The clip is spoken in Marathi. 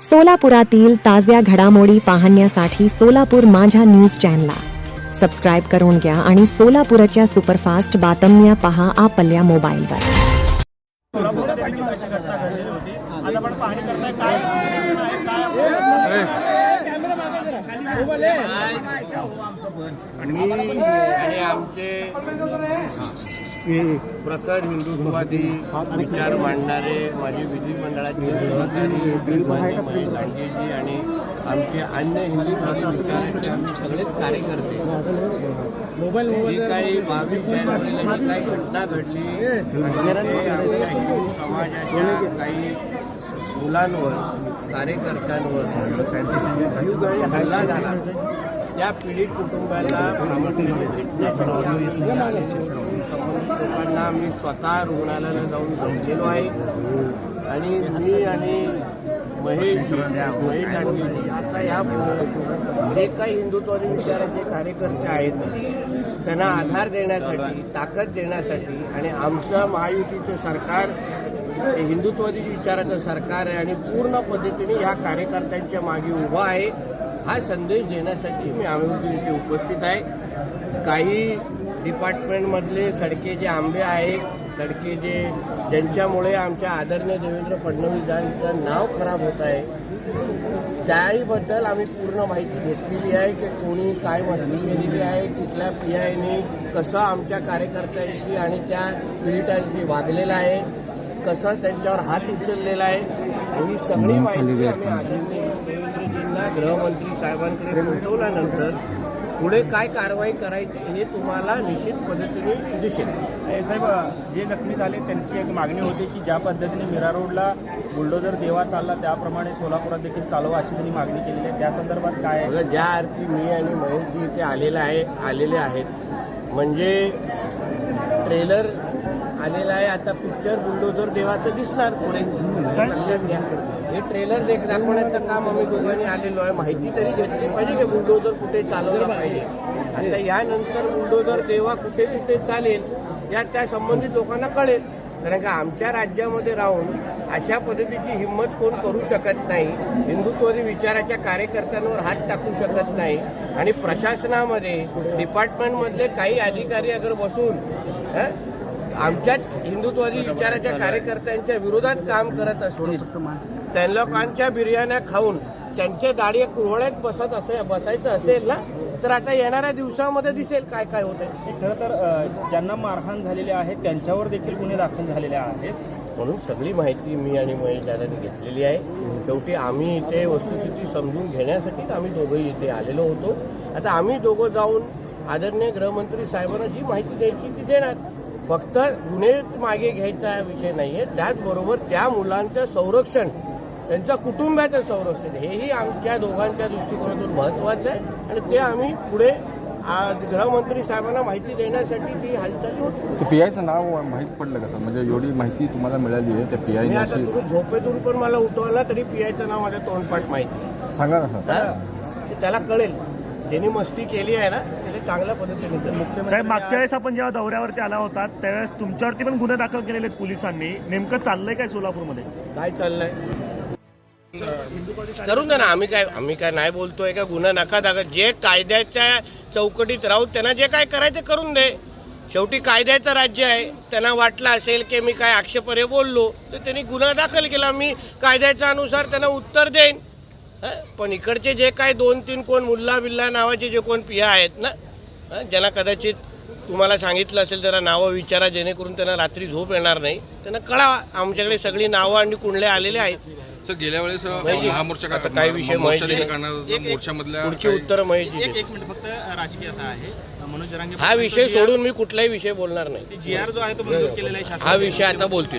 सोलापुरातील ताज्या घडामोडी पाहण्यासाठी सोलापूर माझ्या न्यूज चॅनला सबस्क्राईब करून घ्या आणि सोलापूरच्या सुपरफास्ट बातम्या पहा आपल्या मोबाईलवर. आणि आमचे प्रखर हिंदुत्ववादी विचार मांडणारे माझे विधिमंडळाचे सहकारी लांडेजी आणि आमचे अन्य विचाराचे आम्ही सगळेच कार्यकर्ते. जी काही बावीस जानेवारीला जी काही घटना घडली आणि आमच्या हिंदू समाजाच्या काही मुलांवर कार्यकर्त्यांवर हल्ला झाला. त्या पीडित कुटुंबाला प्रामुख्याने म्हणजे भेटण्यासाठी लोकांना मी स्वतः रुग्णालयाला जाऊन भेटलेलो आहे. आणि मी आणि महेश महेश दांडेजी आता या जे काही हिंदुत्वादी विचाराचे कार्यकर्ते आहेत त्यांना आधार देण्यासाठी ताकद देण्यासाठी आणि आमचं महायुतीचं सरकार हिंदुत्वादी विचाराचं सरकार आहे आणि पूर्ण पद्धतीने ह्या कार्यकर्त्यांच्या मागे उभा आहे. हा संदेश देण्यासाठी मी अमेरिकेत इथे उपस्थित आहे. काही डिपार्टमेंटमधले सडके जे आंबे आहेत सडके जे ज्यांच्यामुळे आमच्या आदरणीय देवेंद्र फडणवीसांचं नाव खराब होत आहे त्याहीबद्दल आम्ही पूर्ण माहिती घेतलेली आहे की कोणी काय मस्ती केलेली आहे कुठल्या पी आयने कसं आमच्या कार्यकर्त्यांशी आणि त्या पीडितांशी वागलेलं आहे कसं त्यांच्यावर हात उचललेला आहे ही सगळी माहिती आम्ही आदरणीय देवेंद्रजींना गृहमंत्री साहेबांकडे पोहोचवल्यानंतर पुढे काय कारवाई करायची हे तुम्हाला निश्चित पद्धतीने दिसेल साहेब जे जखमी झाले त्यांची एक मागणी होती की ज्या पद्धतीने मीरा रोडला बुलडोजर देवा चालला त्याप्रमाणे सोलापुरात देखील चालवा अशी त्यांनी मागणी केलेली आहे त्या संदर्भात काय आहे? ज्या अर्थी मी आणि महेशजी इथे आलेला आहे आलेले आहेत म्हणजे ट्रेलर आलेला आहे. आता पिक्चर बुलडोजर देवाचं दिसणार पुढे. लक्षात घ्या. हे ट्रेलर देख दाखवण्याचं काम आम्ही दोघांनी आलेलो आहे. माहिती तरी घेतली पाहिजे की बुलडोजर कुठे चालवला पाहिजे. आता यानंतर बुलडोजर देवा कुठे कुठे चालेल या त्या संबंधित लोकांना कळेल. कारण का आमच्या राज्यामध्ये राहून अशा पद्धतीची हिंमत कोण करू शकत नाही. हिंदुत्ववादी विचाराच्या कार्यकर्त्यांवर हात टाकू शकत नाही. आणि प्रशासनामध्ये डिपार्टमेंटमधले काही अधिकारी अगर बसून हं, आमच्याच हिंदुत्ववादी विचाराच्या कार्यकर्त्यांच्या विरोधात काम करत असतील त्या लोकांच्या बिर्याण्या खाऊन त्यांच्या दाढी कुरवड्यात बसत असे बसायचं असेल ना तर आता येणाऱ्या दिवसामध्ये दिसेल काय काय होत आहे खरं तर ज्यांना मारहाण झालेली आहे त्यांच्यावर देखील गुन्हे दाखल झालेले आहेत. म्हणून सगळी माहिती मी आणि महेश दादांनी घेतलेली आहे. शेवटी आम्ही इथे वस्तुस्थिती समजून घेण्यासाठी आम्ही दोघंही इथे आलेलो होतो. आता आम्ही दोघं जाऊन आदरणीय गृहमंत्री साहेबांना जी माहिती द्यायची ती देणार. फक्त गुन्हे मागे घ्यायचा विषय नाहीये. त्याचबरोबर त्या मुलांचं संरक्षण त्यांच्या कुटुंबाचं संरक्षण हेही आमच्या दोघांच्या दृष्टिकोनातून महत्वाचं आहे. आणि ते आम्ही पुढे आ, गृहमंत्री साहेबांना माहिती देण्यासाठी ती हालचाल होती. पी आयचं नाव माहीत पडलं कसं? म्हणजे एवढी माहिती तुम्हाला मिळाली आहे त्या पी मी आयने आता तुम्ही झोपेतून पण मला उठवला तरी पियाचं नाव माझ्या तोंडपाठ माहिती सांगा ना. सर? ते त्याला कळेल. ज्यांनी मस्ती केली आहे ना त्याला चांगल्या पद्धतीने कळेल. साहेब मागच्या वेळेस आपण जेव्हा दौऱ्यावरती आला होता त्यावेळेस तुमच्यावरती पण गुन्हे दाखल केलेले आहेत पोलिसांनी. नेमकं चाललंय काय सोलापूरमध्ये? काय चाललंय. करून द्या ना आम्ही काय आम्ही काय नाही बोलतोय का? गुन्हा नका दाखल जे कायद्याच्या चौकटीत राहून त्यांना जे काय करायचं करून दे. शेवटी कायद्याचं राज्य आहे. त्यांना वाटलं असेल की मी काय आक्षेपार्ह बोललो तर त्यांनी गुन्हा दाखल केला. मी कायद्याच्या अनुसार त्यांना उत्तर देईन? पण इकडचे जे काय दोन तीन कोण मुल्ला बिल्ला नावाचे जे कोण पिया आहेत ना? ज्यांना कदाचित तुम्हाला सांगितलं असेल जरा नावं विचारा जेणेकरून त्यांना रात्री झोप येणार नाही त्यांना कळावा आमच्याकडे सगळी नावं आणि कुंडले आलेले आहेत सर गेल्या वेळेस महामोर्चा आता काय विषय मोर्चामधल्या पुढची काही- उत्तर माहिती एक दे. एक मिनिट फक्त राजकीय असा आहे मनोज जरांगे हा विषय सोडून मी कुठलाही विषय बोलणार नाही जी आर जो आहे तो मंजूर केलेला आहे हा. विषय आता बोलतोय